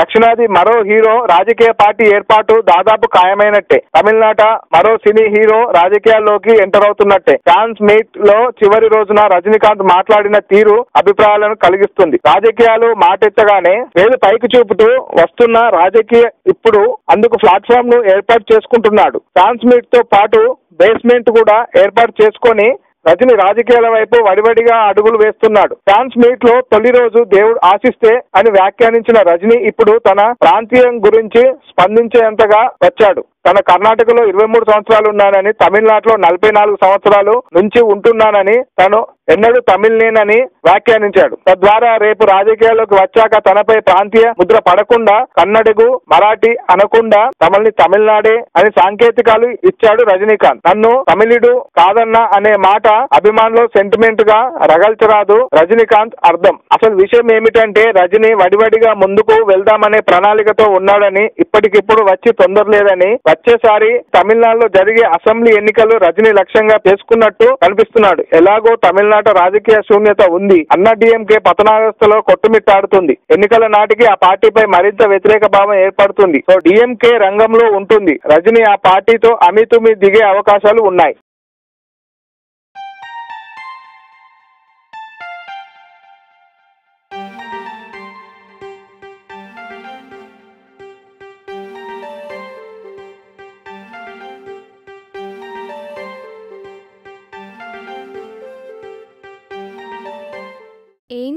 దక్షిణాది మరో హీరో రాజకీయ పార్టీ ఏర్పాటు దాదాపు ఖాయమైనట్టే. తమిళనాట మరో సినీ హీరో రాజకీయాల్లోకి ఎంటర్ అవుతున్నట్టే. ఫ్యాన్స్ మీట్లో చివరి రోజున రజనీకాంత్ మాట్లాడిన తీరు అభిప్రాయాలను కలిగిస్తుంది. రాజకీయాలు మాటెత్తగానే వేలు పైకి చూపుతూ వస్తున్న రాజకీయ ఇప్పుడు అందుకు ప్లాట్ఫామ్ను ఏర్పాటు చేసుకుంటున్నాడు. ఫ్యాన్స్ మీట్తో పాటు బేస్మెంట్ కూడా ఏర్పాటు చేసుకొని రజని రాజకీయాల వైపు వడివడిగా అడుగులు వేస్తున్నాడు. ఫ్యాన్స్ మీట్లో తొలి రోజు దేవుడు ఆశిస్తే అని వ్యాఖ్యానించిన రజని ఇప్పుడు తన ప్రాంతీయం గురించి స్పందించేంతగా వచ్చాడు. తన కర్ణాటకలో ఇరవై మూడు సంవత్సరాలు ఉన్నానని తమిళనాడులో నలభై నాలుగు సంవత్సరాలు నుంచి ఉంటున్నానని తను ఎన్నడూ తమిళనేనని వ్యాఖ్యానించాడు. తద్వారా రేపు రాజకీయాల్లోకి వచ్చాక తనపై ప్రాంతీయ ముద్ర పడకుండా కన్నడగు మరాఠీ అనకుండా తమల్ని తమిళనాడే అని సాంకేతికాలు ఇచ్చాడు రజనీకాంత్. నన్ను తమిళుడు కాదన్నా అనే మాట అభిమానులు సెంటిమెంట్గా రగల్చరాదు రజనీకాంత్ అర్థం. అసలు విషయం ఏమిటంటే రజనీ వడివడిగా ముందుకు వెళ్దామనే ప్రణాళికతో ఉన్నాడని ఇప్పటికిప్పుడు వచ్చి తొందర లేదని వచ్చేసారి తమిళనాడులో జరిగే అసెంబ్లీ ఎన్నికలు రజనీ లక్ష్యంగా చేసుకున్నట్టు కనిపిస్తున్నాడు. ఎలాగో తమిళనాడు రాజకీయ శూన్యత ఉంది అన్న డిఎంకే పతనావస్థలో కొట్టుమిట్టాడుతుంది. ఎన్నికల నాటికి ఆ పార్టీపై మరింత వ్యతిరేక భావం ఏర్పడుతుంది. సో డిఎంకే రంగంలో ఉంటుంది. రజనీ ఆ పార్టీతో అమితుమి దిగే అవకాశాలు ఉన్నాయి.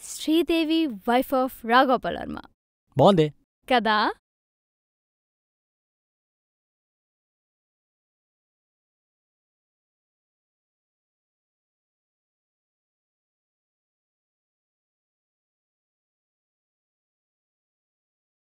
శ్రీదేవి వైఫ్ ఆఫ్ రాఘోపాల్ వర్మ బాగుందే కదా